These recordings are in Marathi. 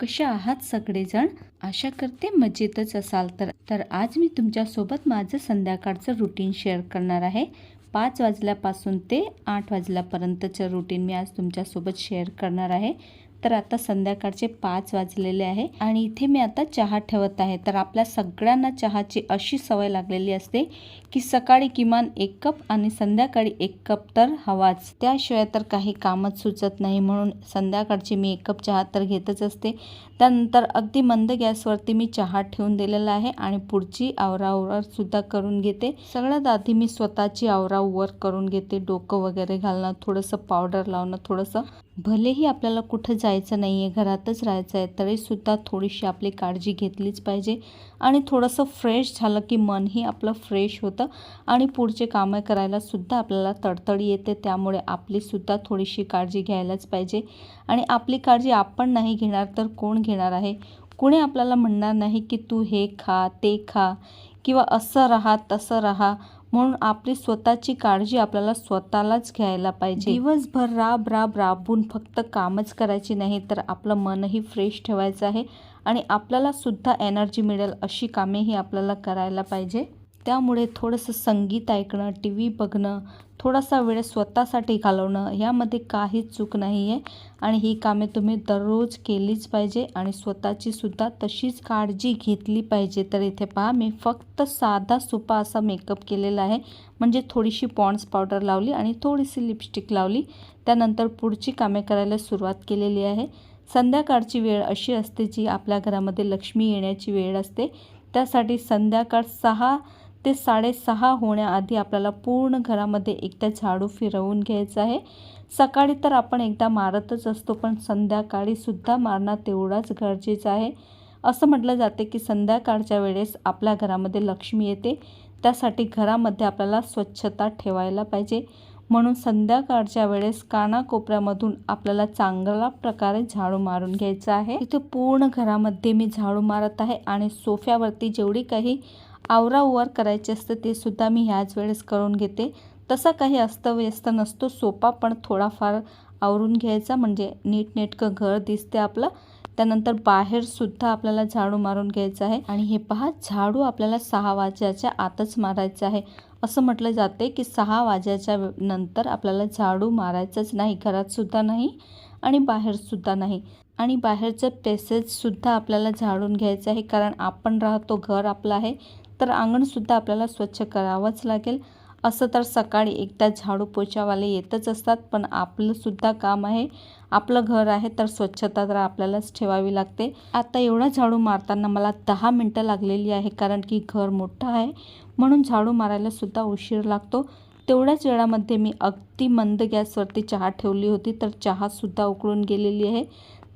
कसे आहात सगळेजण? आशा करते मजेतच असाल तर. तर आज मी तुमच्यासोबत माझं संध्याकाळचं रुटीन शेअर करणार आहे. पाच वाजल्यापासून ते आठ वाजल्यापर्यंतचं रुटीन मी आज तुमच्यासोबत शेअर करणार आहे. तर आता संध्याकाळचे पाच वाजलेले आहे आणि इथे मी आता चहा ठेवत आहे. तर आपल्या सगळ्यांना चहाची अशी सवय लागलेली असते की सकाळी किमान एक कप आणि संध्याकाळी एक कप तर हवाच. त्याशिवाय तर काही कामच सुचत नाही म्हणून संध्याकाळची मी एक कप चहा तर घेतच असते. त्यानंतर अगदी मंद गॅसवरती मी चहा ठेवून दिलेला आहे आणि पुढची आवरावर सुद्धा करून घेते. सगळ्यात आधी मी स्वतःची आवरावर करून घेते. डोकं वगैरे घालणं थोडंसं पावडर लावणं थोडंसं भलेही आपल्याला कुठं जायचं नाही आहे घरातच राहायचं आहे तरीसुद्धा थोडीशी आपली काळजी घेतलीच पाहिजे. आणि थोडंसं फ्रेश झालं की मनही आपलं फ्रेश होतं आणि पुढचे कामं करायलासुद्धा आपल्याला तडतडी येते. त्यामुळे आपलीसुद्धा थोडीशी काळजी घ्यायलाच पाहिजे. आणि आपली काळजी आपण नाही घेणार तर कोण घेणार आहे? कुणी आपल्याला म्हणणार नाही की तू हे खा ते खा किंवा असं राहा तसं राहा. म्हणून आपली स्वतःची काळजी आपल्याला स्वतःलाच घ्यायला पाहिजे. दिवसभर राब राब राबून फक्त कामच करायची नाही तर आपलं मनही फ्रेश ठेवायचं आहे आणि आपल्याला सुद्धा एनर्जी मिळेल अशी कामेही आपल्याला करायला पाहिजे. त्यामुळे थोडंसं संगीत ऐकणं टी व्ही बघणं थोडासा वेळ स्वतःसाठी घालवणं यामध्ये काहीच चूक नाही आहे आणि ही कामे तुम्ही दररोज केलीच पाहिजे आणि स्वतःची सुद्धा तशीच काळजी घेतली पाहिजे. तर इथे पहा मी फक्त साधा सुपा असा मेकअप केलेला आहे. म्हणजे थोडीशी पॉन्ड्स पावडर लावली आणि थोडीशी लिपस्टिक लावली. त्यानंतर पुढची कामे करायला सुरुवात केलेली आहे. संध्याकाळची वेळ अशी असते जी आपल्या घरामध्ये लक्ष्मी येण्याची वेळ असते. त्यासाठी संध्याकाळ सहा ते साडेसहा होण्याआधी आपल्याला पूर्ण घरामध्ये एकदा झाडू फिरवून घ्यायचं आहे. सकाळी तर आपण एकदा मारतच असतो पण संध्याकाळीसुद्धा मारणं तेवढाच गरजेचं आहे. असं म्हटलं जाते की संध्याकाळच्या वेळेस आपल्या घरामध्ये लक्ष्मी येते. त्यासाठी घरामध्ये आपल्याला स्वच्छता ठेवायला पाहिजे. म्हणून संध्याकाळच्या वेळेस कानाकोपऱ्यामधून आपल्याला चांगला प्रकारे झाडू मारून घ्यायचं आहे. इथे पूर्ण घरामध्ये मी झाडू मारत आहे आणि सोफ्यावरती जेवढी काही आवरावर करायचे असतं ते सुद्धा मी ह्याच वेळेस करून घेते. तसा काही अस्तव्यस्त नसतो सोपा पण थोडाफार आवरून घ्यायचा म्हणजे नीटनेटकं घर दिसते आपलं. त्यानंतर बाहेरसुद्धा आपल्याला झाडू मारून घ्यायचं आहे. आणि हे पहा झाडू आपल्याला सहा वाजायच्या आतच मारायचं आहे. असं म्हटलं जाते की सहा वाजायच्या नंतर आपल्याला झाडू मारायचंच नाही घरातसुद्धा नाही आणि बाहेरसुद्धा नाही. आणि बाहेरचं पेसेजसुद्धा आपल्याला झाडून घ्यायचं आहे कारण आपण राहतो घर आपलं आहे. तर अंगणसुद्धा आपल्याला स्वच्छ करावंच लागेल. असं तर सकाळी एकदा झाडू पोछावाले येतच असतात पण आपलंसुद्धा काम आहे. आपलं घर आहे तर स्वच्छता तर आपल्यालाच ठेवावी लागते. आता एवढा झाडू मारताना मला दहा मिनटं लागलेली आहे कारण की घर मोठं आहे. म्हणून झाडू मारायलासुद्धा उशीर लागतो. तेवढ्याच वेळामध्ये मी अगदी मंद गॅसवरती चहा ठेवली होती तर चहासुद्धा उकळून गेलेली आहे.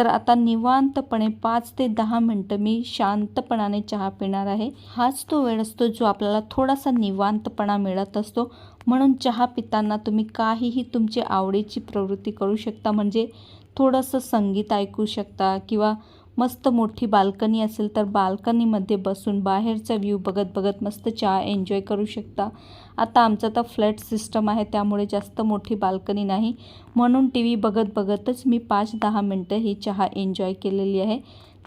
तर आता निवांतपणे पाच ते दहा मिनटं मी शांतपणाने चहा पिणार आहे. हाच तो वेळ असतो जो आपल्याला थोडासा निवांतपणा मिळत असतो. म्हणून चहा पिताना तुम्ही काहीही तुमची आवडीची प्रवृत्ती करू शकता. म्हणजे थोडंसं संगीत ऐकू शकता किंवा मस्त मोठी बाल्कनी असेल तर बाल्कनीमध्ये बसून बाहेरचा व्ह्यू बघत बघत मस्त चहा एन्जॉय करू शकता. आता आमचं तर फ्लॅट सिस्टम आहे त्यामुळे जास्त मोठी बाल्कनी नाही. म्हणून टी व्ही बघत बघतच मी पाच दहा मिनटं ही चहा एन्जॉय केलेली आहे.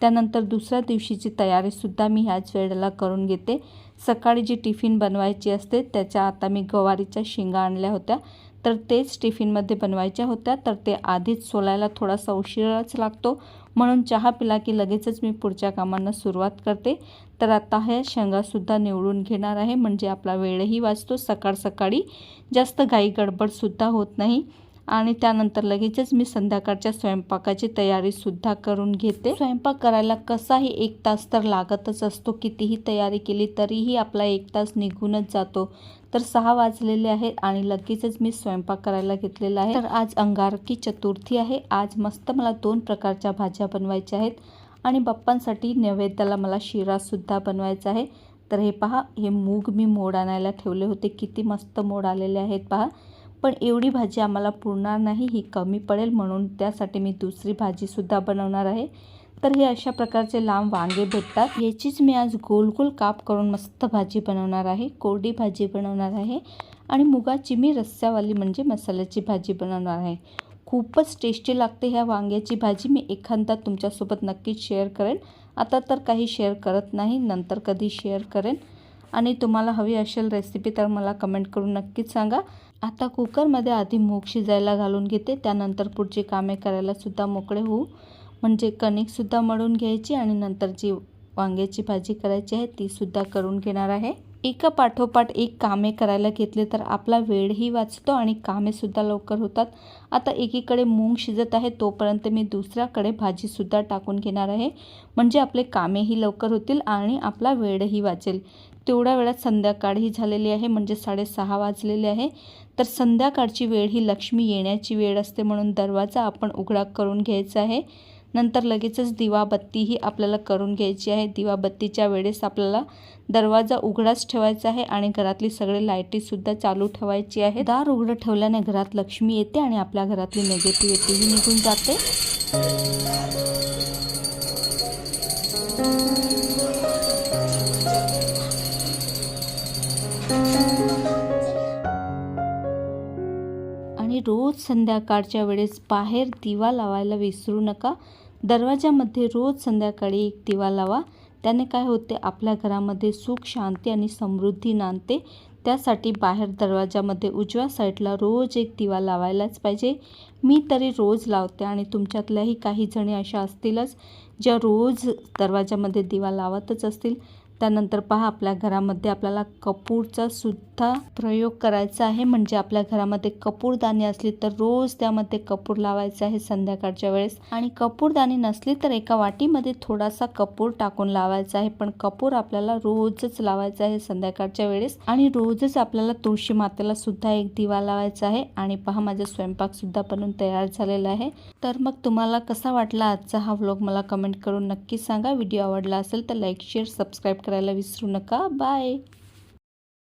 त्यानंतर दुसऱ्या दिवशीची तयारीसुद्धा मी ह्याच वेळेला करून घेते. सकाळी जी टिफिन बनवायची असते त्याच्या आता मी गवारीच्या शेंगा आणल्या होत्या. तर तेच टिफिनमध्ये बनवायच्या होत्या तर ते आधीच सोलायला थोडासा उशिराच लागतो. म्हणून चहा पिला की लगेचच मी पुढच्या कामांना सुरुवात करते. तर आता हे शेंगासुद्धा निवडून घेणार आहे. म्हणजे आपला वेळही वाचतो. सकाळ सकाळी जास्त घाई गडबडसुद्धा होत नाही. आणि त्यानंतर लगेचच मी संध्याकाळच्या स्वयंपाकाची तयारीसुद्धा करून घेते. स्वयंपाक करायला कसाही एक तास तर लागतच असतो. कितीही तयारी केली तरीही आपला एक तास निघूनच जातो. तर सहा वाजलेले आहेत आणि लगेचच मी स्वयंपाक करायला घेतलेला आहे. तर आज अंगारकी चतुर्थी आहे. आज मस्त मला दोन प्रकारच्या भाज्या बनवायच्या आहेत आणि बाप्पांसाठी नैवेद्याला मला शिरासुद्धा बनवायचा आहे. तर हे पहा हे मूग मी मोड आणायला ठेवले होते. किती मस्त मोड आलेले आहेत पहा. पण एवढी भाजी आम्हाला पुरणार नाही ही कमी पडेल म्हणून त्यासाठी मी दुसरी भाजीसुद्धा बनवणार आहे. तर हे अशा प्रकारचे लांब वांगे भेटतात. याचीच मी आज गोल गोल काप करून मस्त भाजी बनवणार आहे कोरडी भाजी बनवणार आहे आणि मुगाची मी रस्स्यावाली म्हणजे मसाल्याची भाजी बनवणार आहे. खूपच टेस्टी लागते ह्या वांग्याची भाजी. मी एखादा तुमच्यासोबत नक्कीच शेअर करेन. आता तर काही शेअर करत नाही नंतर कधी शेअर करेन. आणि तुम्हाला हवी असेल रेसिपी तर मला कमेंट करून नक्कीच सांगा. आता कुकरमध्ये आधी मूग शिजायला घालून घेते. त्यानंतर पुढची कामे करायलासुद्धा मोकळे होऊ. म्हणजे कणिकसुद्धा मळून घ्यायची आणि नंतर जी वांग्याची भाजी करायची आहे तीसुद्धा करून घेणार आहे. एका पाठोपाठ एक कामे करायला घेतले तर आपला वेळही वाचतो आणि कामेसुद्धा लवकर होतात. आता एकीकडे मूग शिजत आहे तोपर्यंत मी दुसऱ्याकडे भाजीसुद्धा टाकून घेणार आहे. म्हणजे आपले कामेही लवकर होतील आणि आपला वेळही वाचेल. तेवढ्या वेळात संध्याकाळही झालेली आहे म्हणजे साडेसहा वाजलेले आहे. तर संध्याकाळची वेळ ही लक्ष्मी येण्याची वेळ असते म्हणून दरवाजा आपण उघडा करून घ्यायचा आहे. नंतर लगेचच दिवाबत्तीही आपल्याला करून घ्यायची आहे. दिवाबत्तीच्या वेळेस आपल्याला दरवाजा उघडाच ठेवायचा आहे आणि घरातली सगळे लाईटीसुद्धा चालू ठेवायची आहे. दार उघडं ठेवल्याने घरात लक्ष्मी येते आणि आपल्या घरातली निगेटिव्हिटीही निघून जाते. आणि रोज संध्याकाळच्या वेळेस बाहेर दिवा लावायला विसरू नका. दरवाजामध्ये रोज संध्याकाळी एक दिवा लावा. त्याने काय होते? आपल्या घरामध्ये सुख शांती आणि समृद्धी नांदते. त्यासाठी बाहेर दरवाजामध्ये उजव्या साईडला रोज एक दिवा लावायलाच पाहिजे. मी तरी रोज लावते आणि तुमच्यातल्याही काही जणी अशा असतीलच ज्या रोज दरवाजामध्ये दिवा लावतच असतील. त्यानंतर पहा आपल्या घरामध्ये आपल्याला कपूरचा सुद्धा प्रयोग करायचा आहे. म्हणजे आपल्या घरामध्ये कपूरदाणी असली तर रोज त्यामध्ये कपूर लावायचा आहे संध्याकाळच्या वेळेस. आणि कपूरदाणी नसली तर एका वाटीमध्ये थोडासा कपूर टाकून लावायचा आहे. पण कपूर आपल्याला रोजच लावायचा आहे संध्याकाळच्या वेळेस. आणि रोजच आपल्याला तुळशी मातेला सुद्धा एक दिवा लावायचा आहे. आणि पहा माझा स्वयंपाक सुद्धा बनून तयार झालेला आहे. तर मग तुम्हाला कसा वाटला आजचा हा व्लॉग? मला कमेंट करून नक्की सांगा. व्हिडिओ आवडला असेल तर लाईक शेअर सबस्क्राईब करा. विसरू नका बाय